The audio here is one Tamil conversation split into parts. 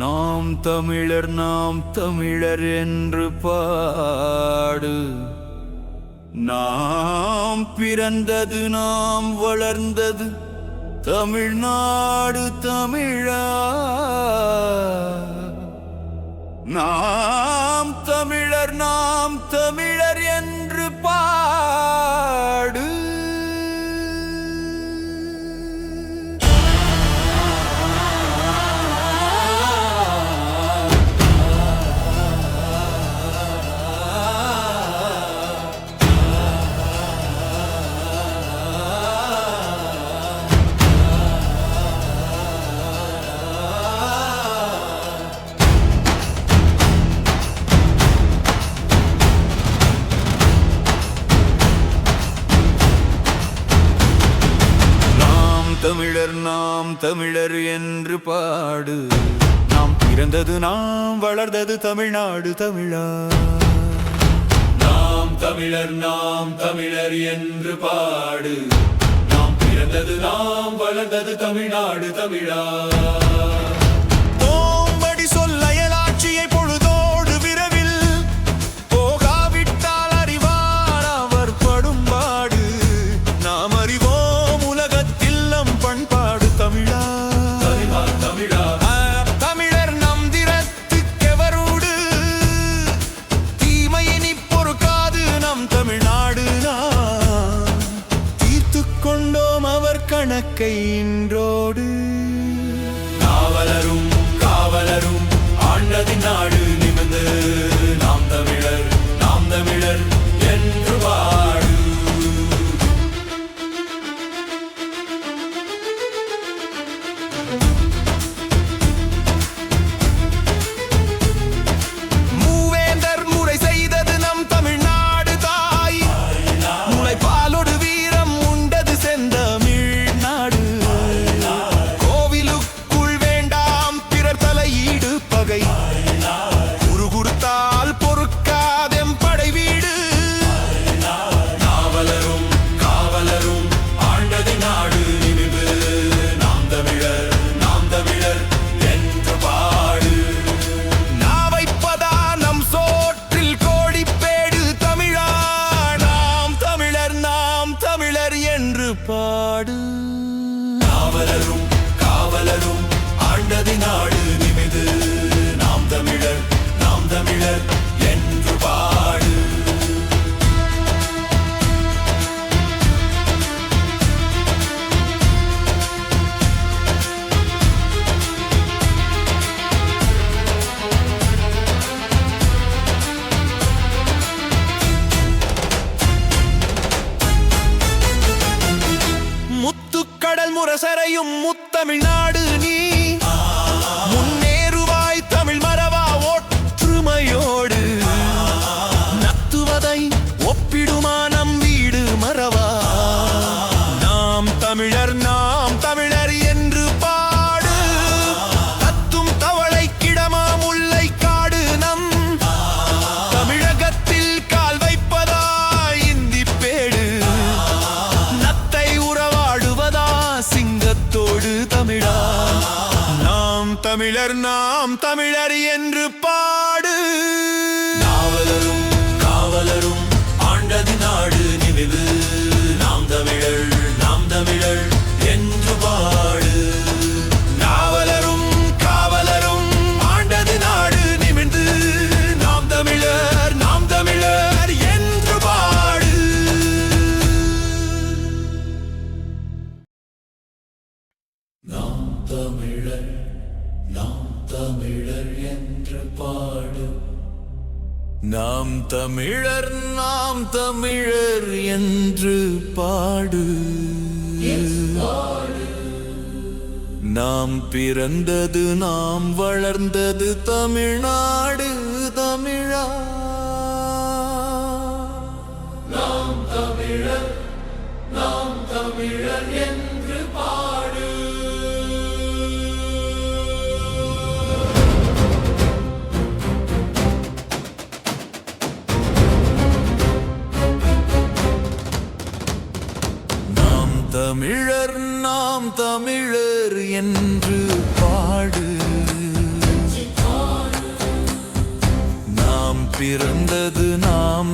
நாம் தமிழர் நாம் தமிழர் என்று பாடு. நாம் பிறந்தது நாம் வளர்ந்தது தமிழ்நாடு தமிழா. நாம் தமிழர் நாம் தமிழர் என்று பாடு. தமிழர் நாம் தமிழர் என்று பாடு. நாம் பிறந்தது நாம் வளர்ந்தது தமிழ்நாடு தமிழா. நாம் தமிழர் நாம் தமிழர் என்று பாடு. நாம் பிறந்தது நாம் வளர்ந்தது தமிழ்நாடு தமிழா. வெளிப்பாடு காவலரும் காவலரும் ஆண்டதி நாடு தமிழ்நாடு நீ Santa Mirella. நாம் தமிழர் நாம் தமிழர் என்று பாடு. நாம் பிறந்தது நாம் வளர்ந்தது தமிழ்நாடு தமிழா. நாம் தமிழர் நாம் தமிழர் என் தமிழர் நாம் தமிழர் என்று பாடு. நாம் பிறந்தது நாம்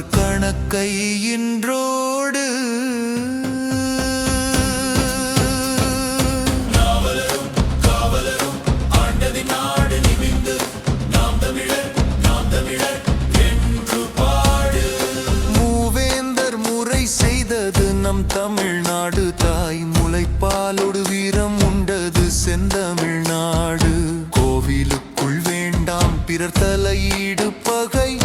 அவர் கணக்கை இன்றோடு நம் தமிழ்நாடு. தாய் முளைப்பாலோடு வீரம் உண்டது செந்தமிழ்நாடு. கோவிலுக்குள் வேண்டாம் பிறர் தலையீடு பகை.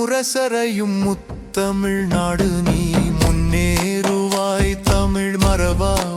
முரசரையும் முத்தமிழ்நாடு நீ முன்னேறுவாய் தமிழ் மரபா.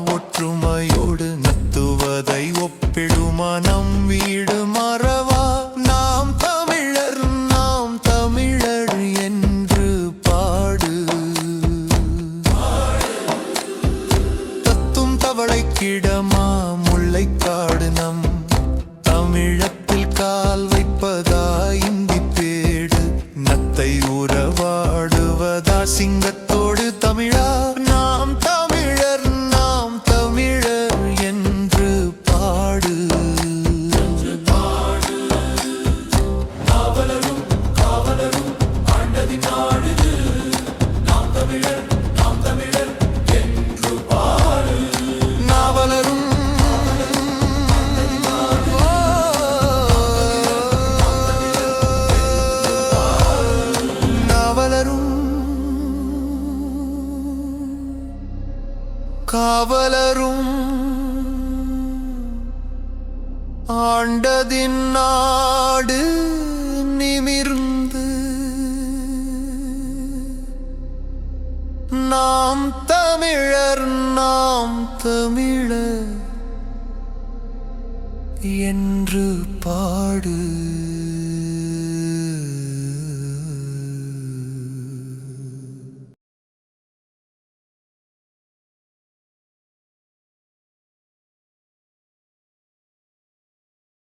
வாடுவதா சிங்கத்தோடு தமிழா? காவலரும் ஆண்டதின் நாடு நிமிர்ந்து நாம் தமிழர் நாம் தமிழர் என்று பாடு